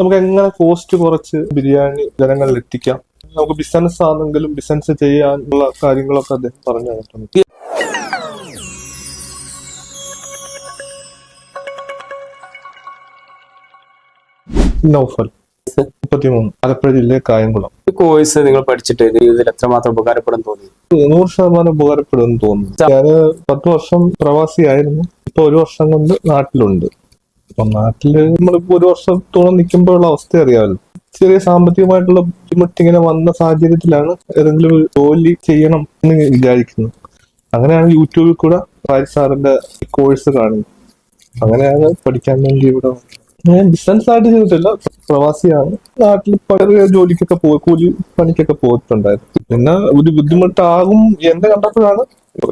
നമുക്ക് എങ്ങനെ കോസ്റ്റ് കുറച്ച് ബിരിയാണി ജനങ്ങളിൽ എത്തിക്കാം? നമുക്ക് ബിസിനസ് ആണെങ്കിലും ബിസിനസ് ചെയ്യാനുള്ള കാര്യങ്ങളൊക്കെ അദ്ദേഹം പറഞ്ഞു തന്നിട്ടുണ്ട്. നൗഫൽ മുപ്പത്തിമൂന്ന് ആലപ്പുഴ ജില്ലയിലെ കായംകുളം. ഈ കോഴ്സ് നിങ്ങൾ പഠിച്ചിട്ട് ജീവിതത്തിൽ എത്രമാത്രം ഉപകാരപ്പെടും തോന്നി? നൂറ് ശതമാനം ഉപകാരപ്പെടും തോന്നുന്നു. ഞാൻ പത്ത് വർഷം പ്രവാസിയായിരുന്നു. ഇപ്പൊ ഒരു വർഷം കൊണ്ട് നാട്ടിലുണ്ട്. അപ്പൊ നാട്ടിൽ നമ്മളിപ്പോ ഒരു വർഷത്തോളം നിൽക്കുമ്പോഴുള്ള അവസ്ഥ അറിയാമല്ലോ. ചെറിയ സാമ്പത്തികമായിട്ടുള്ള ബുദ്ധിമുട്ട് ഇങ്ങനെ വന്ന സാഹചര്യത്തിലാണ് ഏതെങ്കിലും ജോലി ചെയ്യണം എന്ന് വിചാരിക്കുന്നത്. അങ്ങനെയാണ് യൂട്യൂബിൽ കൂടെ റായ് സാറിന്റെ കോഴ്സ് കാണുന്നത്. അങ്ങനെയാണ് പഠിക്കാൻ വേണ്ടി ഇവിടെ ഞാൻ ബിസിനസ് ആയിട്ട് ചെയ്തിട്ടില്ല. പ്രവാസിയാണ്. നാട്ടിൽ പല ജോലിക്കൊക്കെ പോയി കൂലി പണിക്കൊക്കെ പോയിട്ടുണ്ടായിരുന്നു. പിന്നെ ഒരു ബുദ്ധിമുട്ടാകും എന്ന് കണ്ടപ്പോഴാണ്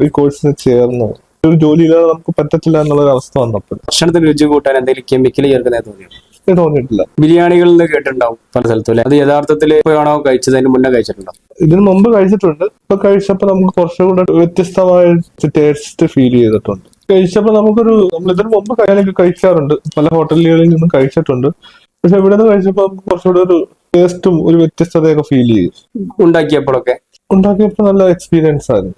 ഈ കോഴ്സിന് ചേർന്നത്. ഒരു ജോലി ജോലിയില്ലാതെ നമുക്ക് പറ്റത്തില്ല എന്നുള്ള അവസ്ഥ വന്നപ്പോൾ. ഭക്ഷണത്തിന് രുചി കൂട്ടാൻ എന്തെങ്കിലും കെമിക്കൽ ചേർക്കുന്നേ തോന്നിയോ? തോന്നിയിട്ടില്ല. ബിരിയാണികളിൽ നിന്ന് കേട്ടിട്ടുണ്ടാവും പല സ്ഥലത്തും അല്ലെ? അത് യഥാർത്ഥത്തിൽ ഇപ്പോഴാണോ കഴിച്ചത് അതിന് മുന്നേ കഴിച്ചിട്ടുണ്ടോ? ഇതിന് മുമ്പ് കഴിച്ചിട്ടുണ്ട്. ഇപ്പൊ കഴിച്ചപ്പോ നമുക്ക് കുറച്ചുകൂടെ വ്യത്യസ്തമായ ടേസ്റ്റ് ഫീൽ ചെയ്തിട്ടുണ്ട്. കഴിച്ചപ്പോ നമുക്കൊരു നമ്മൾ ഇതിന് മുമ്പ് കഴിയാനൊക്കെ കഴിക്കാറുണ്ട്. പല ഹോട്ടലുകളിൽ നിന്നും കഴിച്ചിട്ടുണ്ട്. പക്ഷെ ഇവിടെ നിന്ന് കഴിച്ചപ്പോ നമുക്ക് കുറച്ചുകൂടെ ഒരു ടേസ്റ്റും ഒരു വ്യത്യസ്തതയൊക്കെ ഫീൽ ചെയ്യും ഉണ്ടാക്കിയപ്പോഴൊക്കെ? ഉണ്ടാക്കിയപ്പോ നല്ല എക്സ്പീരിയൻസ് ആയിരുന്നു.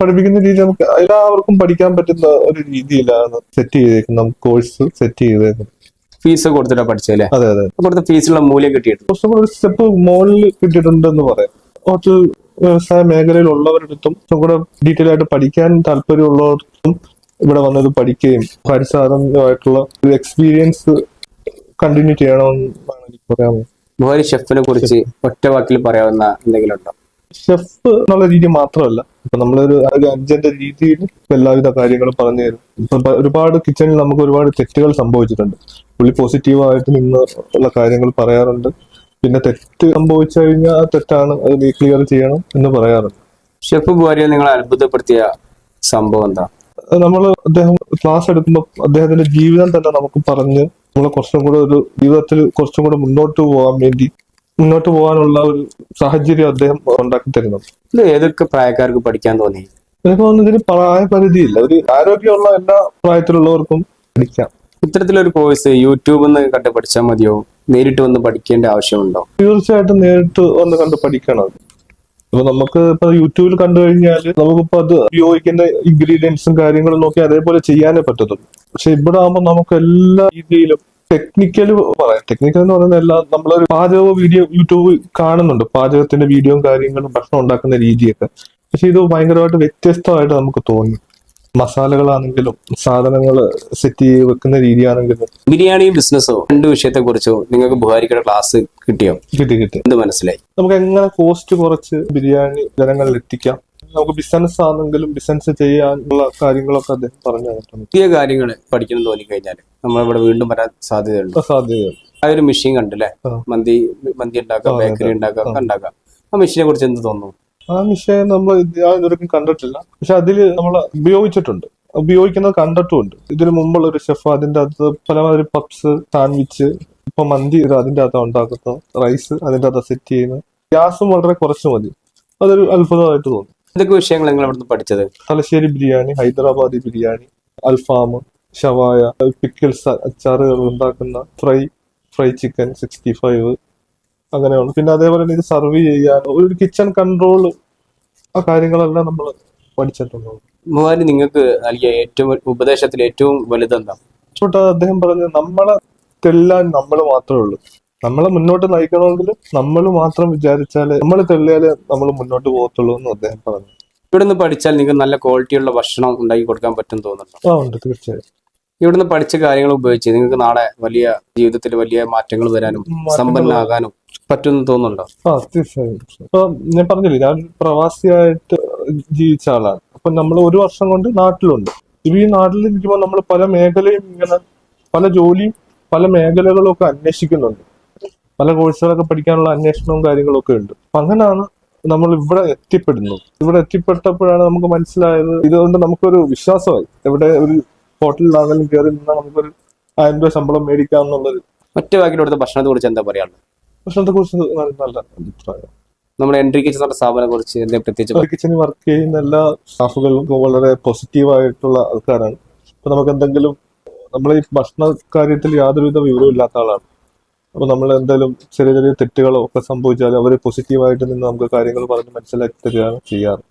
പഠിപ്പിക്കുന്ന രീതി നമുക്ക് എല്ലാവർക്കും പഠിക്കാൻ പറ്റുന്ന ഒരു രീതിയിലാണ് സെറ്റ് ചെയ്തേക്കുന്നത് കോഴ്സ് സെറ്റ് ചെയ്തേക്കുന്നത്. ഫീസ് കൊടുത്തിട്ട് പഠിച്ചല്ലേ അതെ അതെ. കൊടുത്ത ഫീസിലുള്ള മൂല്യം കിട്ടിയിട്ടുണ്ട്. കുറച്ചും കൂടെ ഒരു സ്റ്റെപ്പ് മുകളിൽ കിട്ടിയിട്ടുണ്ടെന്ന് പറയാം. ഹോട്ടൽ വ്യവസായ മേഖലയിലുള്ളവരടുത്തും കൂടെ ഡീറ്റെയിൽ ആയിട്ട് പഠിക്കാൻ താല്പര്യമുള്ളവർക്കും ഇവിടെ വന്നത് പഠിക്കുകയും പരിസാധനമായിട്ടുള്ള ഒരു എക്സ്പീരിയൻസ് കണ്ടിന്യൂ ചെയ്യണമെന്നാണ് എനിക്ക് പറയാനുള്ളത്. ബുഹാരി ഷെഫിനെ കുറിച്ച് ഒറ്റ വാക്കിൽ പറയാവുന്ന എന്തെങ്കിലും ഉണ്ടോ? ഷെഫ് എന്നുള്ള രീതി മാത്രമല്ല. ഇപ്പൊ നമ്മളൊരു ഒരു അഞ്ചന്റെ രീതിയിൽ എല്ലാവിധ കാര്യങ്ങളും പറഞ്ഞു തരും. ഒരുപാട് കിച്ചണിൽ നമുക്ക് ഒരുപാട് തെറ്റുകൾ സംഭവിച്ചിട്ടുണ്ട്. പുള്ളി പോസിറ്റീവായിട്ട് നിന്ന് ഉള്ള കാര്യങ്ങൾ പറയാറുണ്ട്. പിന്നെ തെറ്റ് സംഭവിച്ചു കഴിഞ്ഞാൽ ആ തെറ്റാണ് അത് ക്ലിയർ ചെയ്യണം എന്ന് പറയാറുണ്ട്. ഷെഫ് ഭാര്യ നിങ്ങൾ അത്ഭുതപ്പെടുത്തിയ സംഭവം എന്താ? നമ്മൾ അദ്ദേഹം ക്ലാസ് എടുക്കുമ്പോൾ അദ്ദേഹത്തിന്റെ ജീവിതം തന്നെ നമുക്ക് പറഞ്ഞ് നമ്മളെ കുറച്ചും കൂടെ ഒരു ജീവിതത്തിൽ കുറച്ചും കൂടെ മുന്നോട്ട് പോകാൻ വേണ്ടി മുന്നോട്ട് പോകാനുള്ള ഒരു സാഹചര്യം അദ്ദേഹം ഉണ്ടാക്കി തരുന്നു. ഇത് ഏതൊക്കെ പ്രായക്കാർക്ക് പഠിക്കാൻ തോന്നി? എനിക്ക് തോന്നുന്നു ഇതിന് പ്രായപരിധിയില്ല. ഒരു ആരോഗ്യമുള്ള എല്ലാ പ്രായത്തിലുള്ളവർക്കും പഠിക്കാം. ഇത്തരത്തിലൊരു കോഴ്സ് യൂട്യൂബിൽ നിന്ന് കണ്ട് പഠിച്ചാൽ മതിയോ? നേരിട്ട് വന്ന് പഠിക്കേണ്ട ആവശ്യമുണ്ടോ? തീർച്ചയായിട്ടും നേരിട്ട് വന്ന് കണ്ട് പഠിക്കണം. അപ്പൊ നമുക്ക് ഇപ്പൊ യൂട്യൂബിൽ കണ്ടു കഴിഞ്ഞാൽ നമുക്കിപ്പോ അത് ഉപയോഗിക്കുന്ന ഇൻഗ്രീഡിയൻസും കാര്യങ്ങളും നോക്കി അതേപോലെ ചെയ്യാനേ പറ്റത്തുള്ളൂ. പക്ഷെ ഇവിടെ ആകുമ്പോൾ നമുക്ക് എല്ലാ രീതിയിലും ടെക്നിക്കൽ പറയാം. ടെക്നിക്കൽ എന്ന് പറയുന്നത് എല്ലാം നമ്മളൊരു പാചക വീഡിയോ യൂട്യൂബ് കാണുന്നുണ്ട്. പാചകത്തിന്റെ വീഡിയോയും കാര്യങ്ങളും ഭക്ഷണം ഉണ്ടാക്കുന്ന രീതിയൊക്കെ. പക്ഷെ ഇത് ഭയങ്കരമായിട്ട് വ്യത്യസ്തമായിട്ട് നമുക്ക് തോന്നി. മസാലകളാണെങ്കിലും സാധനങ്ങൾ സെറ്റ് ചെയ്ത് വെക്കുന്ന രീതിയാണെങ്കിലും. ബിരിയാണി ബിസിനസ്സോ രണ്ട് വിഷയത്തെ കുറിച്ചോ നിങ്ങൾക്ക് ബുഹാരിക്കയുടെ ക്ലാസ് കിട്ടിയോ? കിട്ടി കിട്ടി. എന്ത് മനസ്സിലായി? നമുക്ക് എങ്ങനെ കോസ്റ്റ് കുറച്ച് ബിരിയാണി ജനങ്ങളിൽ എത്തിക്കാം? നമുക്ക് ബിസിനസ് ആണെങ്കിലും ബിസിനസ് ചെയ്യാനുള്ള കാര്യങ്ങളൊക്കെ അദ്ദേഹം പറഞ്ഞു തന്നിട്ടുണ്ട് പുതിയ കാര്യങ്ങൾ പഠിക്കണം തോന്നി കഴിഞ്ഞാൽ നമ്മളിവിടെ വീണ്ടും വരാൻ സാധ്യതയുണ്ട്. സാധ്യതയുണ്ട്. ആ ഒരു മെഷീൻ കണ്ടല്ലേ? മന്തി മന്തി ഉണ്ടാക്കാം ബേക്കറി. ഉണ്ടാക്കാം ഒക്കെ. ഉണ്ടാക്കാം. ആ മെഷീനെ കുറിച്ച് എന്ത് തോന്നുന്നു? ആ മെഷീൻ നമ്മൾ ഇതുവരെയും കണ്ടിട്ടില്ല. പക്ഷെ അതിൽ നമ്മൾ ഉപയോഗിച്ചിട്ടുണ്ട്. ഉപയോഗിക്കുന്നത് കണ്ടിട്ടുണ്ട് ഇതിനു മുമ്പുള്ള ഒരു ഷെഫ് അതിന്റെ അകത്ത് പലമാതിരി പപ്സ് സാൻഡ്വിച്ച് ഇപ്പൊ മന്തി ഇത് അതിന്റെ അകത്ത് ഉണ്ടാക്കുന്നത്. റൈസ് അതിന്റെ അകത്ത് സെറ്റ് ചെയ്യുന്നത്. ഗ്യാസും വളരെ കുറച്ച് മതി. അതൊരു അത്ഭുതമായിട്ട് തോന്നി. എന്തൊക്കെ വിഷയങ്ങൾ നിങ്ങൾ അവിടുന്ന് പഠിച്ചത്? തലശ്ശേരി ബിരിയാണി ഹൈദരാബാദി ബിരിയാണി അൽഫാം ഷവായ പിക്കിൾസ് അച്ചാറുകൾ ഉണ്ടാക്കുന്ന fry fry chicken sixty five അങ്ങനെയുണ്ട് പിന്നെ അതേപോലെ തന്നെ ഇത് സർവ് ചെയ്യാൻ ഒരു കിച്ചൺ കൺട്രോൾ ആ കാര്യങ്ങളെല്ലാം നമ്മൾ പഠിച്ചിട്ടുണ്ട് ബുഹാരി നിങ്ങൾക്ക് നൽകിയ ഏറ്റവും ഉപദേശത്തിൽ ഏറ്റവും വലുതെന്താ? അദ്ദേഹം പറഞ്ഞ നമ്മളെ തെല്ലാൻ നമ്മൾ മാത്രമേ ഉള്ളൂ. നമ്മളെ മുന്നോട്ട് നയിക്കണമെങ്കിൽ നമ്മൾ മാത്രം വിചാരിച്ചാൽ നമ്മൾ തെളിയാലേ നമ്മൾ മുന്നോട്ട് പോകത്തുള്ളൂ എന്ന് അദ്ദേഹം പറഞ്ഞു. ഇവിടുന്ന് പഠിച്ചാൽ നിങ്ങൾക്ക് നല്ല ക്വാളിറ്റിയുള്ള ഭക്ഷണം ഉണ്ടാക്കി കൊടുക്കാൻ പറ്റും തോന്നുന്നുണ്ടോ? ആ ഉണ്ട് തീർച്ചയായും. ഇവിടുന്ന് പഠിച്ച കാര്യങ്ങൾ ഉപയോഗിച്ച് നിങ്ങൾക്ക് നാളെ വലിയ ജീവിതത്തിൽ വലിയ മാറ്റങ്ങൾ വരാനും സമ്പന്നാകാനും പറ്റുന്നു പറ്റുമെന്ന് തോന്നുന്നുണ്ടോ? ആ തീർച്ചയായും. ഇപ്പൊ ഞാൻ പറഞ്ഞില്ലേ ഞാൻ പ്രവാസിയായിട്ട് ജീവിച്ച ആളാണ്. അപ്പൊ നമ്മൾ ഒരു വർഷം കൊണ്ട് നാട്ടിലുണ്ട്. ഇപ്പൊ ഈ നാട്ടിൽ ഇരിക്കുമ്പോൾ നമ്മൾ പല മേഖലയും ഇങ്ങനെ പല ജോലിയും പല മേഖലകളും ഒക്കെ അന്വേഷിക്കുന്നുണ്ട്. പല കോഴ്സുകളൊക്കെ പഠിക്കാനുള്ള അന്വേഷണവും കാര്യങ്ങളൊക്കെ ഉണ്ട്. അപ്പൊ അങ്ങനെയാണ് നമ്മൾ ഇവിടെ എത്തിപ്പെടുന്നത്. ഇവിടെ എത്തിപ്പെട്ടപ്പോഴാണ് നമുക്ക് മനസ്സിലായത് ഇതുകൊണ്ട് നമുക്കൊരു വിശ്വാസമായി. എവിടെ ഒരു ഹോട്ടലിലാണെങ്കിലും കയറി നിന്നാൽ നമുക്കൊരു ആയിരം രൂപ ശമ്പളം മേടിക്കാം എന്നുള്ളൊരു ഒറ്റ വാക്കിൽ ഇവിടുത്തെ ഭക്ഷണത്തെ കുറിച്ച് എന്താ പറയാനുള്ളത്? ഭക്ഷണത്തെ കുറിച്ച് നല്ല അഭിപ്രായം. നമ്മുടെ എൻട്രി കിച്ചൺ സ്ഥാപനം കുറിച്ച് പ്രത്യേകിച്ച് കിച്ചണിൽ വർക്ക് ചെയ്യുന്ന എല്ലാ സ്റ്റാഫുകളും വളരെ പോസിറ്റീവ് ആയിട്ടുള്ള ആൾക്കാരാണ്. ഇപ്പൊ നമുക്ക് എന്തെങ്കിലും നമ്മൾ ഈ ഭക്ഷണ കാര്യത്തിൽ യാതൊരുവിധ വിവരവും ഇല്ലാത്ത ആളാണ്. അപ്പൊ നമ്മൾ എന്തായാലും ചെറിയ ചെറിയ തെറ്റുകളോ ഒക്കെ സംഭവിച്ചാൽ അവർ പോസിറ്റീവായിട്ട് നിന്ന് നമുക്ക് കാര്യങ്ങൾ പറഞ്ഞ് മനസ്സിലാക്കി തരികയാണ് ചെയ്യാറ്.